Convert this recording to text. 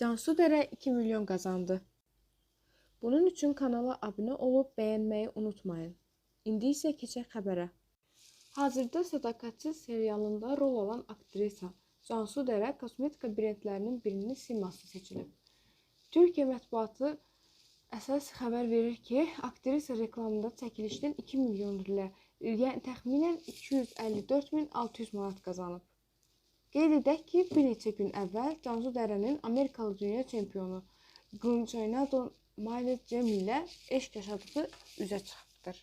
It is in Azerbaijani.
Cansu Dərə 2 milyon qazandı. Bunun üçün kanala abunə olub bəyənməyi unutmayın. İndi isə keçək xəbərə. Hazırda Sədaqətsiz serialında rol alan aktrisa Cansu Dərə kosmetika brendlərinin birinin siması seçilib. Türkiyə mətbuatı əsas xəbər verir ki, aktrisa reklamında çəkilişdən 2 milyon rublə, yəni təxminən 254.600 manat qazanıb. Qeyd edək ki, bir neçə gün əvvəl Cansu Dərənin Amerikalı dünya çempionu Gunçaynado Miles Cem ilə eşq yaşadığı üzə çıxıbdır.